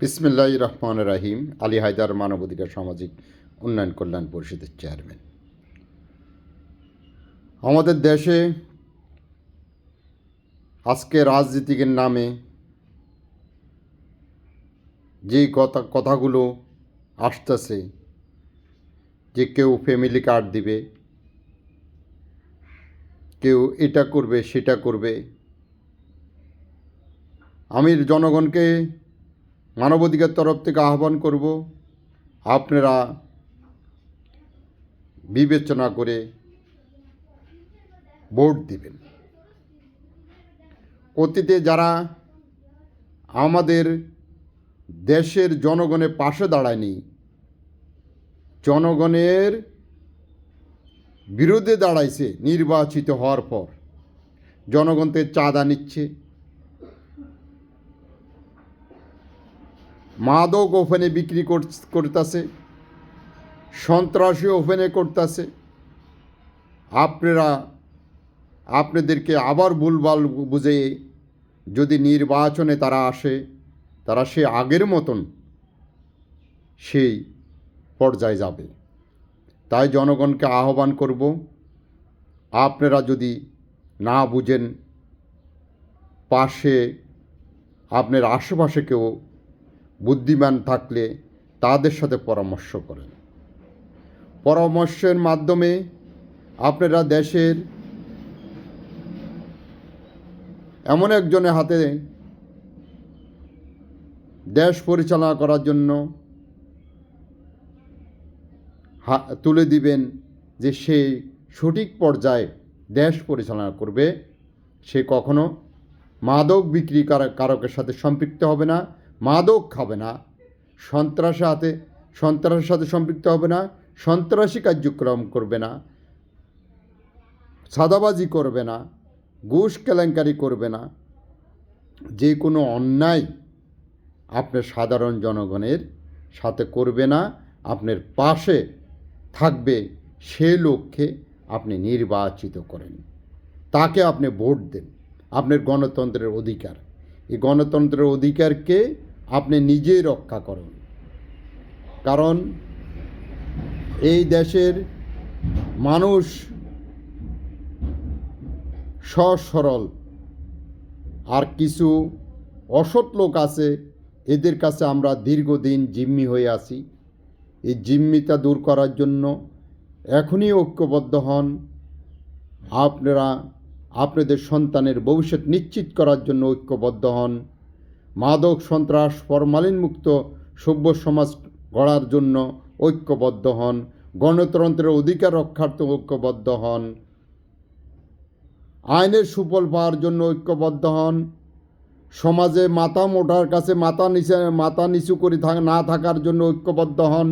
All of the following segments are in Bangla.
বিসমিল্লাহ রহমান রাহিম আলী হায়দার মানবাধিকার সামাজিক উন্নয়ন কল্যাণ পরিষদের চেয়ারম্যান। আমাদের দেশে আজকে রাজনীতিকের নামে যে কথা, কথাগুলো আসতেছে, যে কেউ ফ্যামিলি কার্ড দিবে, কেউ এটা করবে, সেটা করবে, আমি জনগণকে মানবাধিকার তরফ থেকে আহ্বান করব, আপনারা বিবেচনা করে ভোট দিবেন। অতীতে যারা আমাদের দেশের জনগণের পাশে দাঁড়ায়নি, জনগণের বিরুদ্ধে দাঁড়াইছে, নির্বাচিত হওয়ার পর, জনগণ থেকে চাঁদা নিচ্ছে। মাদক ওভেনে বিক্রি করতেছে, সন্ত্রাসী ওভেনে করতেছে। আপনারা, আপনাদেরকে আবার ভুলভাল বুঝে যদি নির্বাচনে তারা আসে, তারা সে আগের মতন সেই পর্যায়ে যাবে। তাই জনগণকে আহ্বান করব, আপনারা যদি না বুঝেন, পাশে আপনার আশেপাশে কেউ বুদ্ধিমান থাকলে তাদের সাথে পরামর্শ করেন। পরামর্শের মাধ্যমে আপনারা দেশের এমন একজনের হাতে দেশ পরিচালনা করার জন্য তুলে দিবেন যে সে সঠিক পর্যায়ে দেশ পরিচালনা করবে, সে কখনো মাদক বিক্রি কার- কারকের সাথে সম্পৃক্ত হবে না। মাদক খাবে না, সন্ত্রাসের হাতে সন্ত্রাসের সাথে সম্পৃক্ত হবে না, সন্ত্রাসী কার্যক্রম করবে না, সাদাবাজি করবে না, ঘুষ কেলেঙ্কারি করবে না। যে কোনো অন্যায় আপনার সাধারণ জনগণের সাথে করবে না, আপনার পাশে থাকবে সে লক্ষ্যে আপনি নির্বাচিত করেন। তাকে আপনি ভোট দেন। আপনার গণতন্ত্রের অধিকার। এই গণতন্ত্রের অধিকারকে আপনি নিজেই রক্ষা করুন। কারণ এই দেশের মানুষ সসরল, আর কিছু অসৎ লোক আছে, এদের কাছে আমরা দীর্ঘদিন জিম্মি হয়ে আছি। এই জিম্মিতা দূর করার জন্য এখনই ঐক্যবদ্ধ হন। আপনারা, আপনাদের সন্তানের ভবিষ্যৎ নিশ্চিত করার জন্য ঐক্যবদ্ধ হন। মাদক সন্ত্রাস ফরমালিনমুক্ত সভ্য সমাজ গড়ার জন্য ঐক্যবদ্ধ হন, গণতন্ত্রের অধিকার রক্ষার্থে ঐক্যবদ্ধ হন, আইনের সুফল পাওয়ার জন্য ঐক্যবদ্ধ হন, সমাজে মাথা মোটার কাছে মাথা নিচে, মাথা নিচু করে না থাকার জন্য ঐক্যবদ্ধ হন,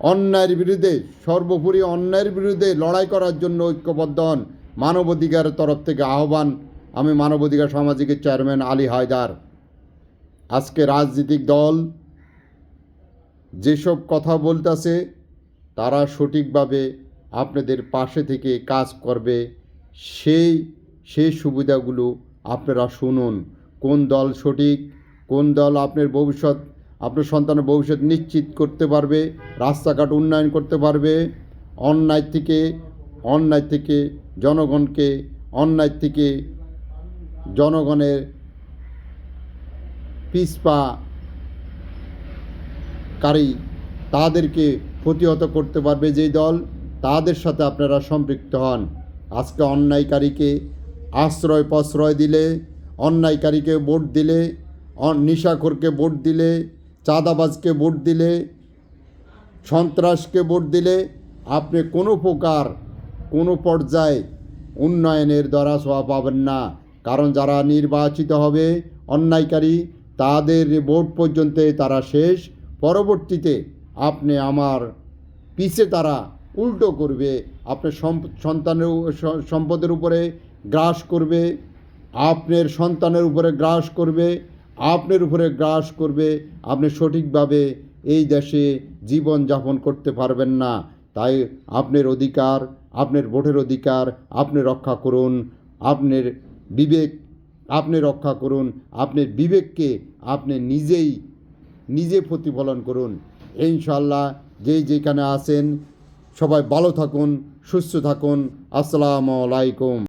অন্যায়ের বিরুদ্ধে, সর্বোপরি অন্যায়ের বিরুদ্ধে লড়াই করার জন্য ঐক্যবদ্ধ হন। মানবাধিকারের তরফ থেকে আহ্বান, আমি মানবাধিকার সামাজিকের চেয়ারম্যান আলী হায়দার। আজকে রাজনৈতিক দল যেসব কথা বলতেছে, তারা সঠিকভাবে আপনাদের পাশে থেকে কাজ করবে। সেই সেই সুবিধাগুলো আপনারা শুনুন। কোন দল সঠিক, কোন দল আপনার ভবিষ্যৎ, আপনার সন্তানের ভবিষ্যৎ নিশ্চিত করতে পারবে, রাস্তাঘাট উন্নয়ন করতে পারবে। অন্যায় থেকে অন্যায় থেকে জনগণকে, অন্যায় থেকে জনগণের পিসপা কারী তাদেরকে প্রতিহত করতে পারবে যেই দল, তাদের সাথে আপনারা সম্পৃক্ত হন। আজকে অন্যায়কারীকে আশ্রয় প্রশ্রয় দিলে, অন্যায়কারীকে ভোট দিলে নিশাখোরকে ভোট দিলে, চাঁদাবাজকে ভোট দিলে, সন্ত্রাসকে ভোট দিলে, আপনি কোনো প্রকার, কোনো পর্যায়ে উন্নয়নের দ্বারা সোয়া পাবেন না। কারণ যারা নির্বাচিত হবে, অন্যায়কারী তাদের ভোট পর্যন্ত তারা শেষ। পরবর্তীতে আপনি আমার পিছে তারা উল্টো করবে। আপনার সন্তানের সম্পদের উপরে গ্রাস করবে। আপনার সন্তানের উপরে গ্রাস করবে। আপনার উপরে গ্রাস করবে। আপনি সঠিকভাবে এই দেশে জীবন যাপন করতে পারবেন না। তাই আপনার অধিকার, আপনার ভোটের অধিকার আপনি রক্ষা করুন। আপনার বিবেক আপনি রক্ষা করুন আপনার বিবেককে আপনি নিজেই, নিজে প্রতিফলন করুন। ইনশাল্লাহ যে যেখানে আছেন, সবাই ভালো থাকুন, সুস্থ থাকুন। আসসালামু আলাইকুম।